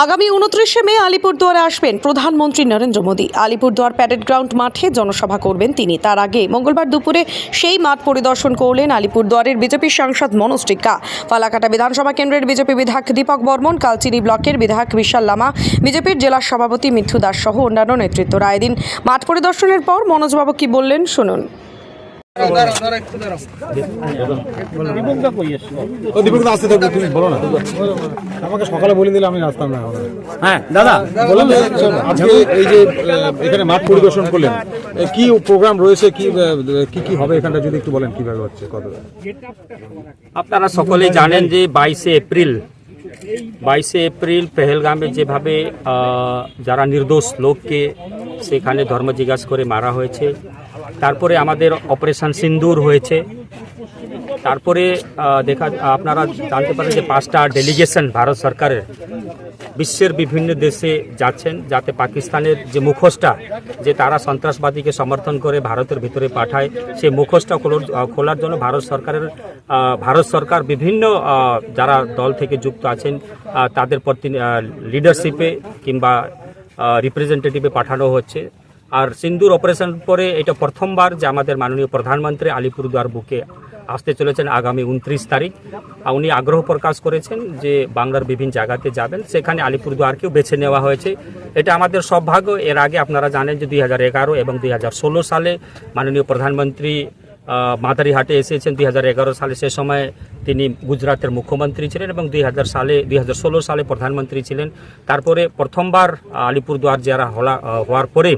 আগামী উনত্রিশে মে আলিপুরদুয়ারে আসবেন প্রধানমন্ত্রী নরেন্দ্র মোদী। আলিপুরদুয়ার প্যারেড গ্রাউন্ড মাঠে জনসভা করবেন তিনি। তার আগে মঙ্গলবার দুপুরে সেই মাঠ পরিদর্শন করলেন আলিপুরদুয়ারের বিজেপি সাংসদ মনোজ টিক্কা। ফালাকাটা বিধানসভা কেন্দ্রের বিজেপি বিধায়ক দীপক বর্মন, কালচিনি ব্লকের বিধায়ক বিশাল লামা, বিজেপির জেলা সভাপতি মিঠু দাস সহ অন্যান্য নেতৃত্বরা এদিন মাঠ পরিদর্শনের পর মনোজবাবু কি বললেন, শুনুন। সকালে হ্যাঁ দাদা এই যে এখানে মাঠ করলেন প্রোগ্রাম রয়েছে হবে এখানটা যদি একটু বলেন আপনারা সকলেই জানেন যে বাইশে এপ্রিল বাইশে এপ্রিল পেহেলগামে যেভাবে যারা নির্দোষ লোককে সেখানে ধর্ম জিজ্ঞাসা করে মারা হয়েছে তারপরে আমাদের অপারেশন সিন্দুর হয়েছে। তারপরে দেখা, আপনারা জানতে পারেন যে পাঁচটা ডেলিগেশন ভারত সরকারের বিশ্বের বিভিন্ন দেশে যাচ্ছেন, যাতে পাকিস্তানের যে মুখোশটা, যে তারা সন্ত্রাসবাদীকে সমর্থন করে ভারতের ভিতরে পাঠায় সেই মুখোশটা খোলার জন্য ভারত সরকারের ভারত সরকার বিভিন্ন যারা দল থেকে যুক্ত আছেন তাদের প্রতি লিডারশিপে কিংবা রিপ্রেজেন্টেটিভে পাঠানো হচ্ছে। আর সিন্দুর অপারেশন পরে এটা প্রথমবার যে আমাদের মাননীয় প্রধানমন্ত্রী আলিপুরদুয়ার বুকে আসতে চলেছেন আগামী উনত্রিশ তারিখ। আর উনি আগ্রহ প্রকাশ করেছেন যে বাংলার বিভিন্ন জায়গাতে যাবেন। সেখানে আলিপুরদুয়ারকেও বেছে নেওয়া হয়েছে। এটা আমাদের সৌভাগ্য। এর আগে আপনারা জানেন যে দুই হাজার এগারো এবং দুই হাজার ষোলো সালে মাননীয় প্রধানমন্ত্রী মাদারিহাটে এসেছেন। দুই হাজার এগারো সালে সে সময় তিনি গুজরাটের মুখ্যমন্ত্রী ছিলেন এবং দুই হাজার সালে, দুই হাজার ষোলো সালে প্রধানমন্ত্রী ছিলেন। তারপরে প্রথমবার আলিপুরদুয়ার হলা হওয়ার পরে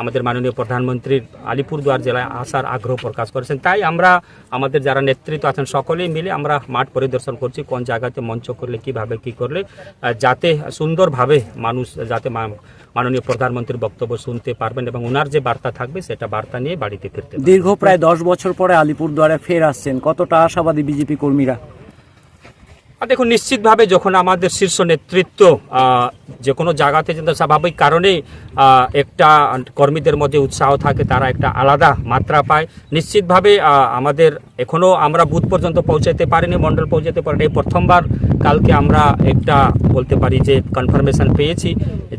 আমাদের মাননীয় প্রধানমন্ত্রীর আলিপুরদুয়ার জেলায় আসার আগ্রহ প্রকাশ করেছেন। তাই আমরা আমাদের যারা নেতৃত্ব আছেন সকলেই মিলে আমরা মাঠ পরিদর্শন করছি, কোন জায়গাতে মঞ্চ করলে, কীভাবে, কি করলে যাতে সুন্দরভাবে মানুষ, যাতে মাননীয় প্রধানমন্ত্রীর বক্তব্য শুনতে পারবেন এবং ওনার যে বার্তা থাকবে সেটা বার্তা নিয়ে বাড়িতে ফিরতে দীর্ঘ প্রায় দশ বছর পরে আলিপুরদুয়ারে ফের আসছেন। কতটা আশাবাদী বিজেপি কর্মীরা? আর দেখুন, নিশ্চিতভাবে যখন আমাদের শীর্ষ নেতৃত্ব যে কোনো জায়গাতে যেন স্বাভাবিক কারণে একটা কর্মীদের মধ্যে উৎসাহ থাকে, তারা একটা আলাদা মাত্রা পায়। নিশ্চিতভাবে আমাদের এখনও আমরা বুথ পর্যন্ত পৌঁছাতে পারিনি, মণ্ডল পৌঁছাতে পারিনি। প্রথমবার কালকে আমরা একটা বলতে পারি যে কনফার্মেশন পেয়েছি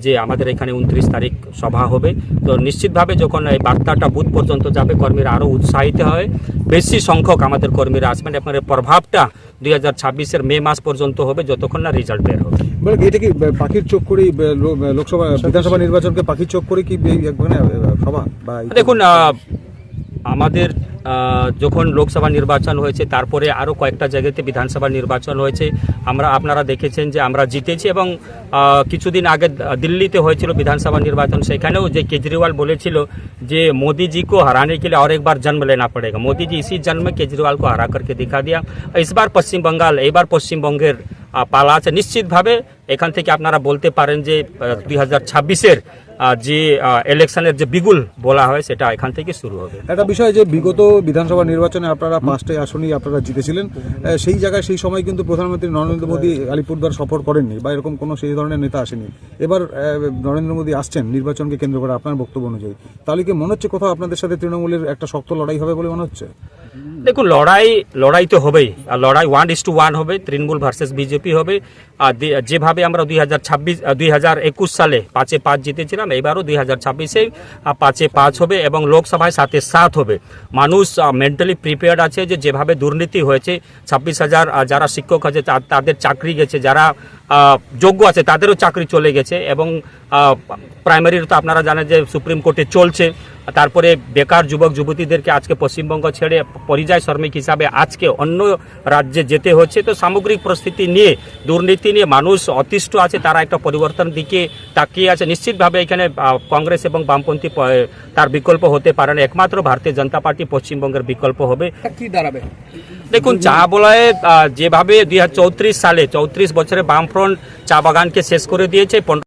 যে আমাদের এখানে উনত্রিশ তারিখ সভা হবে। তো নিশ্চিতভাবে যখন এই বার্তাটা বুথ পর্যন্ত যাবে, কর্মীরা আরও উৎসাহিত হয়। বেশি সংখ্যক আমাদের কর্মীরা আসবেন। এর প্রভাবটা দুই হাজার ছাব্বিশের মে মাস পর্যন্ত হবে যতক্ষণ না রেজাল্ট বের হবে। এটা কি পাখির চোখ আহ, লোকসভা বিধানসভা নির্বাচনকে পাখির চোখ করে কি এই সভা দেখুন আমাদের যখন লোকসভা নির্বাচন হয়েছে, তারপরে আরও কয়েকটা জায়গাতে বিধানসভা নির্বাচন হয়েছে। আমরা, আপনারা দেখেছেন যে আমরা জিতেছি এবং কিছুদিন আগে দিল্লিতে হয়েছিল বিধানসভা নির্বাচন। সেখানেও যে কেজরিওয়াল বলেছিল যে, মোদীজিকে হারানে কে লিয়ে আর একবার জন্ম লেনা পড়েগা। মোদীজি ইসি জন্মে কেজরিওয়ালকে হারা করকে দেখা দিয়া। এসবার পশ্চিম এইবার পশ্চিমবঙ্গের পালা আছে। নিশ্চিতভাবে এখান থেকে আপনারা বলতে পারেন যে দুই হাজার ছাব্বিশের যে ইলেকশনের যে বিগুল বলা হয়, সেটা এখান থেকে শুরু হবে। একটা বিষয় যে বিগত বিধানসভা নির্বাচনে আপনারা পাঁচটাই আসনই আপনারা জিতেছিলেন সেই জায়গায় সেই সময় কিন্তু প্রধানমন্ত্রী নরেন্দ্র মোদী আলিপুরদুয়ার সফর করেননি বা এরকম কোনো সেই ধরনের নেতা আসেনি। এবার নরেন্দ্র মোদী আসছেন নির্বাচনকে কেন্দ্র করে, আপনার বক্তব্য অনুযায়ী। তাহলে কি মনে হচ্ছে কোথাও আপনাদের সাথে তৃণমূলের একটা শক্ত লড়াই হবে বলে মনে হচ্ছে? দেখুন, লড়াই লড়াই তো হবেই। আর লড়াই ওয়ান ইস টু ওয়ান হবে, তৃণমূল ভার্সেস বিজেপি হবে। আর যেভাবে আমরা দুই হাজার ছাব্বিশ দুই হাজার একুশ সালে পাঁচে পাঁচ জিতেছিলাম এবারও দুই হাজার ছাব্বিশে পাঁচে পাঁচ হবে এবং লোকসভায় সাথে সাত হবে। মানুষ মেন্টালি প্রিপেয়ার্ড আছে যে যেভাবে দুর্নীতি হয়েছে, ছাব্বিশ হাজার যারা শিক্ষক আছে তাদের চাকরি গেছে, যারা যোগ্য আছে তাদেরও চাকরি চলে গেছে এবং প্রাইমারির তো আপনারা জানেন যে সুপ্রিম কোর্টে চলছে। তারপরে বেকার যুবক যুবতীদেরকে আজকে পশ্চিমবঙ্গ ছেড়ে পরিযায় শ্রমিক হিসাবে আজকে অন্য রাজ্যে যেতে হচ্ছে। তো সামগ্রিক পরিস্থিতি নিয়ে দুর্নীতি নিয়ে মানুষ অতিষ্ঠ আছে তারা একটা পরিবর্তন দিকে তাকিয়ে আছে। নিশ্চিতভাবে এখানে কংগ্রেস এবং বামপন্থী তার বিকল্প হতে পারে না। একমাত্র ভারতীয় জনতা পার্টি পশ্চিমবঙ্গের বিকল্প হবে। কি দাঁড়াবে? দেখুন চা বলয়ে যেভাবে দুই হাজার চৌত্রিশ সালে চৌত্রিশ বছরে বামফ্রন্ট চা বাগানকে শেষ করে দিয়েছে।